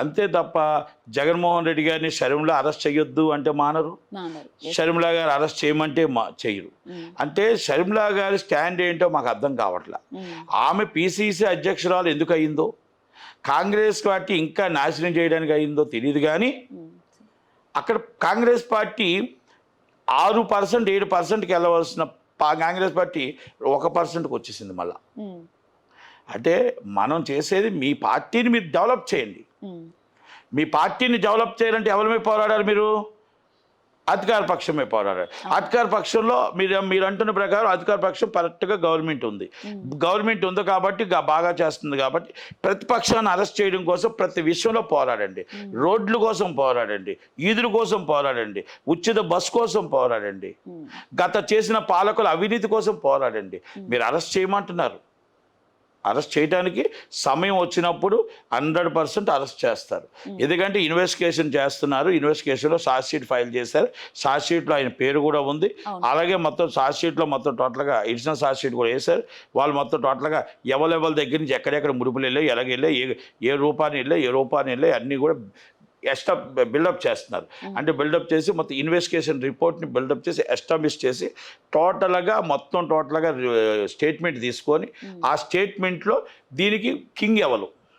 అంతే తప్ప జగన్మోహన్ రెడ్డి గారిని షర్మిల అరెస్ట్ చేయొద్దు అంటే మానరు. షర్మిల గారు అరెస్ట్ చేయమంటే మా చేయరు. అంటే షర్మిల గారి స్టాండ్ ఏంటో మాకు అర్థం కావట్లా. ఆమె పిసిసి అధ్యక్షురాలు ఎందుకు అయిందో కాంగ్రెస్ పార్టీ ఇంకా నాశనం చేయడానికి అయిందో తెలియదు కానీ అక్కడ కాంగ్రెస్ పార్టీ ఆరు పర్సెంట్ ఏడు పర్సెంట్కి వెళ్ళవలసిన కాంగ్రెస్ పార్టీ ఒక పర్సెంట్కి వచ్చేసింది మళ్ళీ. అంటే మనం చేసేది మీ పార్టీని మీరు డెవలప్ చేయండి. మీ పార్టీని డెవలప్ చేయాలంటే ఎవరి మీద పోరాడాలి మీరు? అధికార పక్షమే పోరాడాలి అధికార పక్షంలో మీరు మీరు అంటున్న ప్రకారం అధికార పక్షం కరెక్ట్గా గవర్నమెంట్ ఉంది. గవర్నమెంట్ ఉంది కాబట్టి బాగా చేస్తుంది కాబట్టి ప్రతిపక్షాన్ని అరెస్ట్ చేయడం కోసం ప్రతి విషయంలో పోరాడండి. రోడ్ల కోసం పోరాడండి. ఈదుల కోసం పోరాడండి. ఉచిత బస్ కోసం పోరాడండి. గత చేసిన పాలకుల అవినీతి కోసం పోరాడండి. మీరు అరెస్ట్ చేయమంటున్నారు. అరెస్ట్ చేయడానికి సమయం వచ్చినప్పుడు హండ్రెడ్ పర్సెంట్ అరెస్ట్ చేస్తారు. ఎందుకంటే ఇన్వెస్టిగేషన్ చేస్తున్నారు. ఇన్వెస్టిగేషన్లో షార్ట్ షీట్ ఫైల్ చేశారు. షార్ట్ షీట్లో ఆయన పేరు కూడా ఉంది. అలాగే మొత్తం షార్ట్ షీట్లో మొత్తం టోటల్గా ఎడిషనల్ షార్ట్ షీట్ కూడా వేశారు. వాళ్ళు మొత్తం టోటల్గా ఎవరెవరి దగ్గర నుంచి ఎక్కడెక్కడ ముడుపులు వెళ్ళాయి ఎలాగ వెళ్ళాయి ఏ ఏ రూపాన్ని వెళ్ళాయి ఏ రూపాన్ని వెళ్ళాయి అన్నీ కూడా ఎస్టా బిల్డప్ చేస్తున్నారు. అంటే బిల్డప్ చేసి మొత్తం ఇన్వెస్టిగేషన్ రిపోర్ట్ని బిల్డప్ చేసి ఎస్టాబ్లిష్ చేసి టోటల్గా మొత్తం టోటల్గా స్టేట్మెంట్ తీసుకొని ఆ స్టేట్మెంట్లో దీనికి కింగ్ ఎవరు?